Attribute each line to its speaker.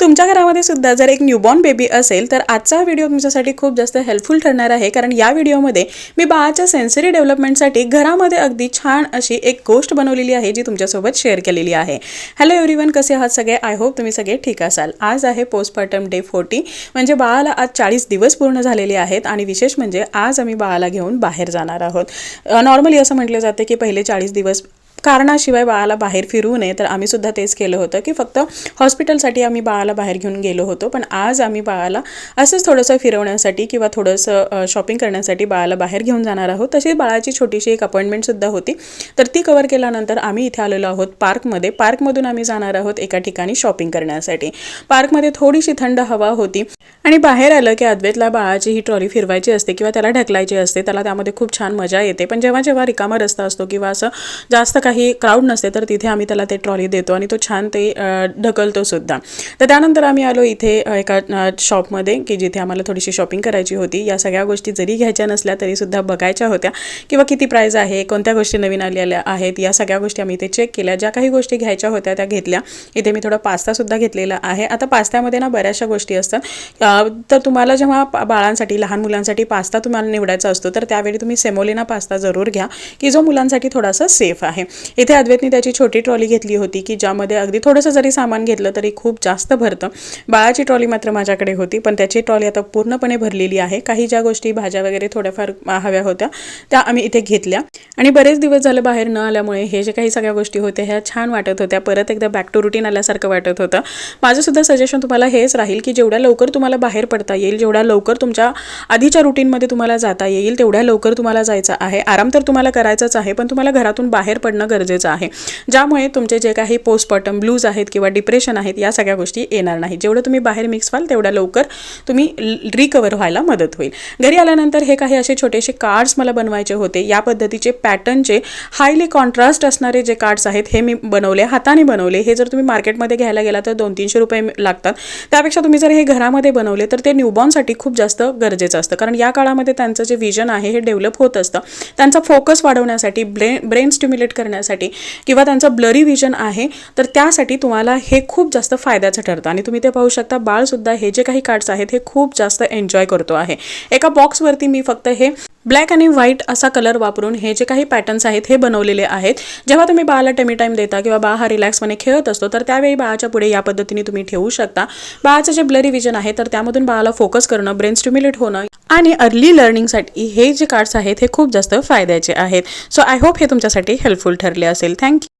Speaker 1: तुमच्या घरामध्ये सुद्धा जर एक न्यूबॉर्न बेबी असेल तर आजचा व्हिडिओ तुमच्यासाठी खूप जास्त हेल्पफुल ठरणार आहे. कारण या व्हिडिओमध्ये मी बाळाच्या सेन्सरी डेव्हलपमेंटसाठी घरामध्ये अगदी छान अशी एक गोष्ट बनवलेली आहे जी तुमच्यासोबत शेअर केलेली आहे. हॅलो एव्हरीवन कसे आहात सगळे? आय होप तुम्ही सगळे ठीक असाल. आज आहे पोस्टपार्टम डे फोर्टी म्हणजे बाळाला आज चाळीस दिवस पूर्ण झालेले आहेत आणि विशेष म्हणजे आज आम्ही बाळाला घेऊन बाहेर जाणार आहोत. नॉर्मली असं म्हटलं जातं की पहिले चाळीस दिवस कारणाशिवाय बाळाला बाहेर फिरू नये. तर आम्ही सुद्धा तेच केलं होतं की फक्त हॉस्पिटलसाठी आम्ही बाळाला बाहेर घेऊन गेलो होतो. पण आज आम्ही बाळाला असंच थोडंसं फिरवण्यासाठी किंवा थोडंसं शॉपिंग करण्यासाठी बाळाला बाहेर घेऊन जाणार आहोत. तशीच बाळाची छोटीशी एक अपॉइंटमेंटसुद्धा होती. तर ती कवर केल्यानंतर आम्ही इथे आलेलो आहोत पार्कमध्ये पार्कमधून आम्ही जाणार आहोत एका ठिकाणी शॉपिंग करण्यासाठी. पार्कमध्ये थोडीशी थंड हवा होती आणि बाहेर आलं की अद्वैतला बाळाची ही ट्रॉली फिरवायची असते किंवा त्याला ढकलायची असते. त्याला त्यामध्ये खूप छान मजा येते. पण जेव्हा जेव्हा रिकामा रस्ता असतो किंवा असं जास्त काही क्राऊड नसते तर तिथे आम्ही त्याला ते ट्रॉली देतो आणि तो छान ते ढकलतो सुद्धा. तर त्यानंतर आम्ही आलो इथे एका शॉपमध्ये की जिथे आम्हाला थोडीशी शॉपिंग करायची होती. या सगळ्या गोष्टी जरी घ्यायच्या नसल्या तरीसुद्धा बघायच्या होत्या. किंवा किती प्राईज आहे कोणत्या गोष्टी नवीन आलेल्या आहेत या सगळ्या गोष्टी आम्ही इथे चेक केल्या. ज्या काही गोष्टी घ्यायच्या होत्या त्या घेतल्या. इथे मी थोडा पास्तासुद्धा घेतलेला आहे. आता पास्त्यामध्ये ना बऱ्याचशा गोष्टी असतात. तर तुम्हाला जेव्हा बाळांसाठी लहान मुलांसाठी पास्ता तुम्हाला निवडायचा असतो तर त्यावेळी तुम्ही सेमोलिना पास्ता जरूर घ्या की जो मुलांसाठी थोडासा सेफ आहे. इथे अद्वैतने त्याची छोटी ट्रॉली घेतली होती की ज्यामध्ये अगदी थोडंसं जरी सामान घेतलं तरी खूप जास्त भरतं. बाळाची ट्रॉली मात्र माझ्याकडे होती पण त्याची ट्रॉली आता पूर्णपणे भरलेली आहे. काही ज्या गोष्टी भाज्या वगैरे थोड्याफार हव्या होत्या त्या आम्ही इथे घेतल्या. आणि बरेच दिवस झालं बाहेर न आल्यामुळे हे जे काही सगळ्या गोष्टी होत्या ह्या छान वाटत होत्या. परत एकदा बॅक टू रुटीन आल्यासारखं वाटत होतं. माझं सुद्धा सजेशन तुम्हाला हेच राहील की जेवढ्या लवकर तुम्हाला बाहेर पडता येईल जेवढ्या लवकर तुमच्या आधीच्या रुटीनमध्ये तुम्हाला जाता येईल तेवढ्या लवकर तुम्हाला जायचं आहे. आराम तर तुम्हाला करायचाच आहे पण तुम्हाला घरातून बाहेर पडणं गरजेचं आहे. ज्यामुळे तुमचे जे काही पोस्टपॉर्टम ब्लूज आहेत किंवा डिप्रेशन आहेत या सगळ्या गोष्टी येणार नाही. जेवढं तुम्ही बाहेर मिक्स व्हाल तेवढ्या लवकर तुम्ही रिकवर व्हायला मदत होईल. घरी आल्यानंतर हे काही असे छोटेसे कार्ड्स मला बनवायचे होते. या पद्धतीचे पॅटर्नचे हायली कॉन्ट्रास्ट असणारे जे कार्ड्स आहेत हे मी बनवले हाताने बनवले. हे जर तुम्ही मार्केटमध्ये घ्यायला गेला तर दोन तीनशे रुपये लागतात. त्यापेक्षा तुम्ही जर हे घरामध्ये बनवले तर ते न्यूबॉर्नसाठी खूप जास्त गरजेचं असतं. कारण या काळामध्ये त्यांचं जे विजन आहे हे डेव्हलप होत असतं. त्यांचा फोकस वाढवण्यासाठी ब्रेन ब्रेन स्टिम्युलेट करण्यासाठी किंवा त्यांचं ब्लरी विजन आहे तर त्यासाठी तुम्हाला हे खूप जास्त फायद्याचं ठरतं. आणि तुम्ही ते पाहू शकता बाळसुद्धा हे जे काही कार्ड्स आहेत हे खूप जास्त एन्जॉय करतो आहे. एका बॉक्सवरती मी फक्त हे ब्लॅक आणि व्हाईट असा कलर वापरून हे जे काही पॅटर्न्स आहेत हे बनवलेले आहेत. जेव्हा तुम्ही बाळाला टेमी टाईम देता किंवा बाळ हा रिलॅक्सपणे खेळत असतो तर त्यावेळी बाळाच्या पुढे या पद्धतीने तुम्ही ठेवू शकता. बाळाचं जे ब्लरी विजन आहे तर त्यामधून बाळाला फोकस करणं ब्रेन स्टिम्युलेट होणं आणि अर्ली लर्निंगसाठी हे जे कार्ड्स आहेत हे खूप जास्त फायद्याचे आहेत. सो आय होप हे तुमच्यासाठी हेल्पफुल ठरले असेल. थँक्यू